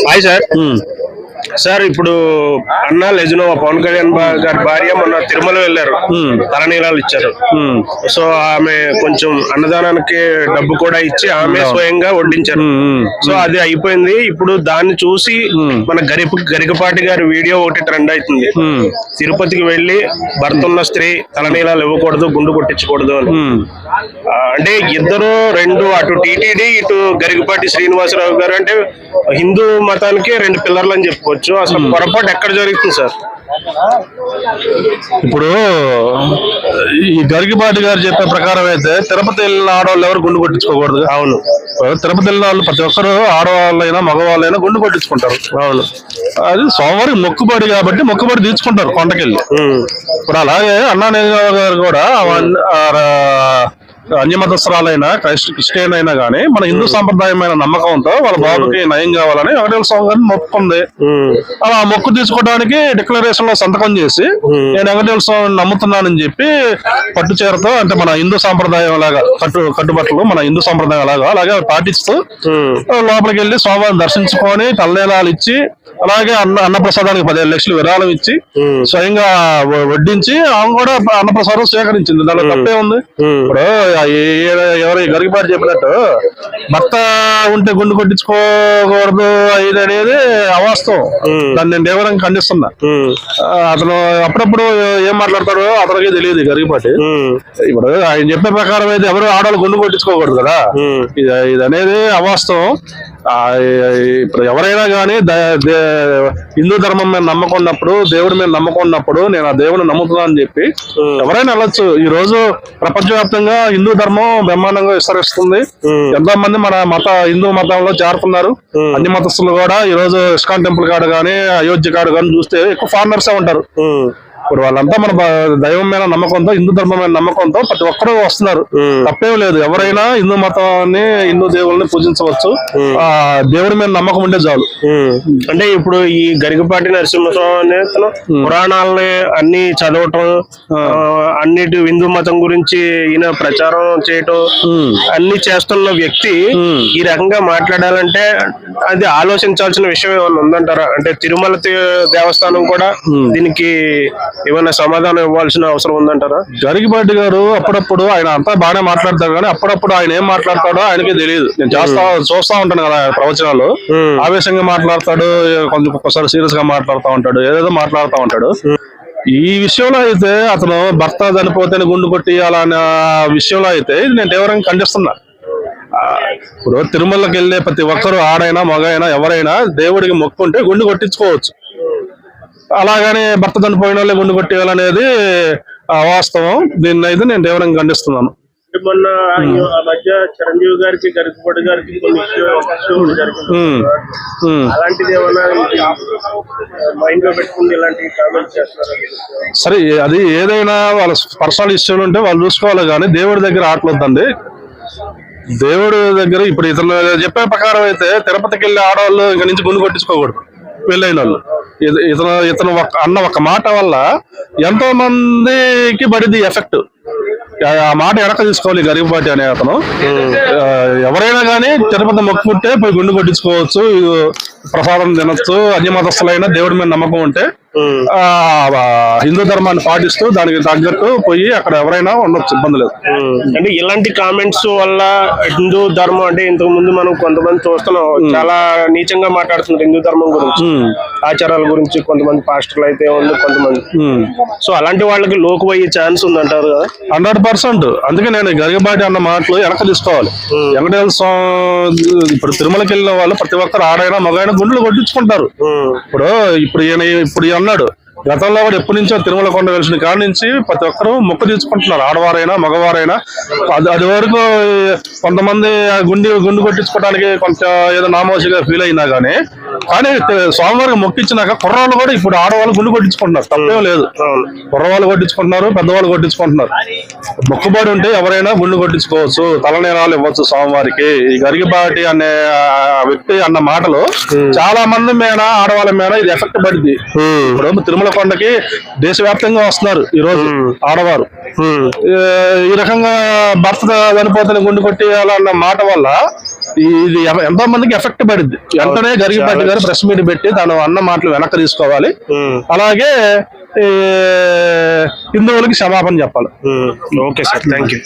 Hi sir sir ఇప్పుడు అన్న లెజనోవా పవన్ కళ్యాణ్ గారి భార్య మొన్న తిరుమల వెళ్ళారు. తలనీలాలు ఇచ్చారు. సో ఆమె కొంచెం అన్నదానానికి డబ్బు కూడా ఇచ్చి ఆమె స్వయంగా వడ్డించారు. సో అది అయిపోయింది. ఇప్పుడు దాన్ని చూసి మన గరిప గరికపాటి గారి వీడియో ఒకటి ట్రెండ్ అవుతుంది. తిరుపతికి వెళ్ళి భర్త ఉన్న స్త్రీ తలనీలాలు ఇవ్వకూడదు గుండు కొట్టించకూడదు అని. అంటే ఇద్దరు రెండు అటు టీటీడీ ఇటు గరికపాటి శ్రీనివాసరావు గారు అంటే హిందూ మతానికి రెండు పిల్లర్లు అని చెప్పుకోవచ్చు అసలు పొరపాటు ఎక్కడ జరుగుతుంది సార్? ఇప్పుడు ఈ గరిగిపాటి గారు చెప్పే ప్రకారం అయితే తిరుపతి వెళ్ళిన ఆడవాళ్ళు ఎవరు గుండు కొట్టించుకోకూడదు. అవును. తిరుపతి వెళ్ళిన వాళ్ళు ప్రతి ఒక్కరు ఆడవాళ్ళైనా మగవాళ్ళైనా గుండు కొట్టించుకుంటారు. అవును. అది సోమవారం మొక్కుబడి కాబట్టి మొక్కుబడి తీర్చుకుంటారు కొండకెళ్ళి. ఇప్పుడు అలాగే అన్నా నెహ్రూ గారు కూడా అన్యమతస్థరాలైన క్రైస్ట్ క్రిస్టియన్ అయినా కానీ మన హిందూ సాంప్రదాయమైన నమ్మకంతో వాళ్ళ బాబుకి నయం కావాలని వెంకటేశ్వర స్వామి గారిని మొక్కుకుంది. ఉమ్, అలా మొక్కు తీసుకోవడానికి డిక్లరేషన్లో సంతకం చేసి నేను వెంకటేశ్వర స్వామిని నమ్ముతున్నానని చెప్పి పట్టు చీరతో అంటే మన హిందూ సాంప్రదాయం లాగా కట్టు కట్టుబట్టలు మన హిందూ సాంప్రదాయం లాగా అలాగే పాటిస్తూ లోపలికి వెళ్ళి స్వామివారిని దర్శించుకొని తల్లేలాలు ఇచ్చి అలాగే అన్న అన్నప్రసాదానికి పదిహేను లక్షలు విరాళం ఇచ్చి స్వయంగా వడ్డించి ఆమె కూడా అన్నప్రసాదం స్వీకరించింది. దానిలో తప్పే ఉంది. ఇప్పుడు ఎవరు గరిగిపాటి చెప్పినట్టు భర్త ఉంటే గుండు కొట్టించుకోకూడదు ఇది అనేది అవాస్తవం. దాన్ని నేను తీవ్రంగా ఖండిస్తున్నా. అతను అప్పుడప్పుడు ఏం మాట్లాడతాడో అతనికి తెలియదు గరిగిపాటి ఉమ్, ఇప్పుడు ఆయన చెప్పే ప్రకారం అయితే ఎవరు ఆడవాళ్ళు గుండు కొట్టించుకోకూడదు కదా. ఇది ఇది అనేది అవాస్తవం. ఎవరైనా కానీ హిందూ ధర్మం మీద నమ్మకం ఉన్నప్పుడు దేవుడి మీద నమ్మకం ఉన్నప్పుడు నేను ఆ దేవుడిని నమ్ముతున్నాను అని చెప్పి ఎవరైనా వెళ్ళొచ్చు. ఈ రోజు ప్రపంచవ్యాప్తంగా హిందూ ధర్మం బ్రహ్మాండంగా విస్తరిస్తుంది. ఎంతో మంది మన మత హిందూ మతంలో చేరుతున్నారు. అన్ని మతస్థులు కూడా ఈ రోజు ఇస్కాన్ టెంపుల్ కాడ కానీ అయోధ్య కాడ కానీ చూస్తే ఎక్కువ ఫారినర్సే ఉంటారు. ఇప్పుడు వాళ్ళంతా మన దైవం మీద నమ్మకంతో హిందూ ధర్మం మీద నమ్మకంతో ప్రతి ఒక్కరూ వస్తున్నారు. తప్పేం లేదు. ఎవరైనా హిందూ మతాన్ని హిందూ దేవుల్ని పూజించవచ్చు. ఆ దేవుడి మీద నమ్మకం ఉంటే చాలు. అంటే ఇప్పుడు ఈ గరికపాటి నరసింహస్వామి పురాణాలని అన్ని చదవటం అన్నిటి హిందూ మతం గురించి ఈయన ప్రచారం చేయటం అన్ని చేస్తున్న వ్యక్తి ఈ రకంగా మాట్లాడాలంటే అది ఆలోచించాల్సిన విషయం ఏమైనా ఉందంటారా? అంటే తిరుమల దేవస్థానం కూడా దీనికి ఏమైనా సమాధానం ఇవ్వాల్సిన అవసరం ఉందంటారా? గరిగిపాటి గారు అప్పుడప్పుడు ఆయన అంతా బాగానే మాట్లాడతారు కానీ అప్పుడప్పుడు ఆయన ఏం మాట్లాడతాడో ఆయనకి తెలియదు. నేను చేస్తా చూస్తా ఉంటాను కదా ఆయన ప్రవచనాలు. ఆవేశంగా మాట్లాడతాడు కొంచెం ఒక్కొక్కసారి సీరియస్గా మాట్లాడుతూ ఉంటాడు ఏదేదో మాట్లాడుతూ ఉంటాడు. ఈ విషయంలో అయితే అతను భర్త చనిపోతే గుండు కొట్టి అలా విషయంలో అయితే ఇది నేను తీవ్రంగా ఖండిస్తున్నా. ఇప్పుడు తిరుమలకి వెళ్ళే ప్రతి ఒక్కరు ఆడైనా మగైనా ఎవరైనా దేవుడికి మొక్కుంటే గుండు కొట్టించుకోవచ్చు. అలాగని భర్త చనిపోయిన వాళ్ళే గుండు కొట్టేయాలనేది అవాస్తవం దీన్ని అయితే నేను తీవ్రంగా ఖండిస్తున్నాను. మొన్న ఆ మధ్య చిరంజీవి గారికి గరికపాటి గారికి కొన్ని ఇష్యూలు జరిగింది ఉమ్, ఉమ్. అలాంటిది ఏమైనా మైండ్లో పెట్టుకుని ఇలాంటి కామెంట్స్ చేస్తున్నారు? సరే అది ఏదైనా వాళ్ళ పర్సనల్ ఇష్యూలు ఉంటే వాళ్ళు చూసుకోవాలి కానీ దేవుడి దగ్గర ఆటలొద్దండి. దేవుడి దగ్గర ఇప్పుడు ఇతను చెప్పే ప్రకారం అయితే తిరుపతికి వెళ్ళి ఆడవాళ్ళు ఇక నుంచి గుండు కొట్టించుకోకూడదు. పెళ్ళైన వాళ్ళు ఇత- ఇతను ఇతను ఒక అన్న ఒక మాట వల్ల ఎంతో మందికి పడింది ఎఫెక్ట్. ఆ మాట వెనక తీసుకోవాలి గరీబ్ అనే అతను. ఎవరైనా కానీ తిరుపతి మొక్కుకుంటే పోయి గుండు కొట్టించుకోవచ్చు ప్రసాదం తినొచ్చు అన్ని మతస్థులైనా దేవుడి మీద నమ్మకం ఉంటే హిందూ ధర్మాన్ని పాటిస్తూ దానికి తగ్గట్టు పోయి అక్కడ ఎవరైనా ఉండొచ్చు ఇబ్బంది లేదు. అంటే ఇలాంటి కామెంట్స్ వల్ల హిందూ ధర్మం అంటే ఇంతకు ముందు మనం కొంతమంది చూస్తున్నాం చాలా నీచంగా మాట్లాడుతున్నారు హిందూ ధర్మం గురించి ఆచారాల గురించి కొంతమంది పాస్టర్లు అయితే ఉంది కొంతమంది. సో అలాంటి వాళ్ళకి లోకు పోయే ఛాన్స్ ఉందంటారు కదా? Hundred percent. అందుకే నేను గరిగబాటి అన్న మాటలు వెనక తీసుకోవాలి. వెంకటేశ్వర స్వామి ఇప్పుడు తిరుమలకి వెళ్ళిన వాళ్ళు ప్రతి ఒక్కరు ఆడైనా మగైనా గుండెలు కొట్టించుకుంటారు. ఇప్పుడు ఇప్పుడు ఈయన ఇప్పుడు అన్నాడు. గతంలో కూడా ఎప్పటి నుంచో తిరుమల కొండ వెలిసిన కాడ నుంచి ప్రతి ఒక్కరు మొక్కు తీసుకుంటున్నారు ఆడవారైనా మగవారైనా. అది అది వరకు కొంతమంది గుండి గుండు కొట్టించుకోవడానికి కొంత ఏదో నామోషిగా ఫీల్ అయినా కానీ కానీ స్వామివారికి మొక్కిచ్చినాక కుర్రాళ్ళు కూడా ఇప్పుడు ఆడవాళ్ళు గుండు కొట్టించుకుంటున్నారు. తప్పేం లేదు. కుర్రవాళ్ళు కొట్టించుకుంటున్నారు పెద్దవాళ్ళు కొట్టించుకుంటున్నారు. మొక్కుబడి ఉంటే ఎవరైనా గుండు కొట్టించుకోవచ్చు తలనేరాలు ఇవ్వచ్చు స్వామివారికి. ఈ గరిగిపాటి అనే వ్యక్తి అన్న మాటలు చాలా మంది మీద ఆడవాళ్ళ మీద ఇది ఎఫెక్ట్ పడింది. ఇప్పుడు తిరుమల కొండకి దేశవ్యాప్తంగా వస్తున్నారు ఈ రోజు ఆడవారు. ఈ రకంగా భర్త చనిపోతే గుండు కొట్టేయాలన్న మాట వల్ల ఇది ఎంతో మందికి ఎఫెక్ట్ పడింది వెంటనే గరిగిపాటి గారు ప్రెస్ మీట్ పెట్టి తను అన్న మాటలు వెనక్కి తీసుకోవాలి. అలాగే హిందువులకి క్షమాపణ చెప్పాలి. Okay sir. Thank you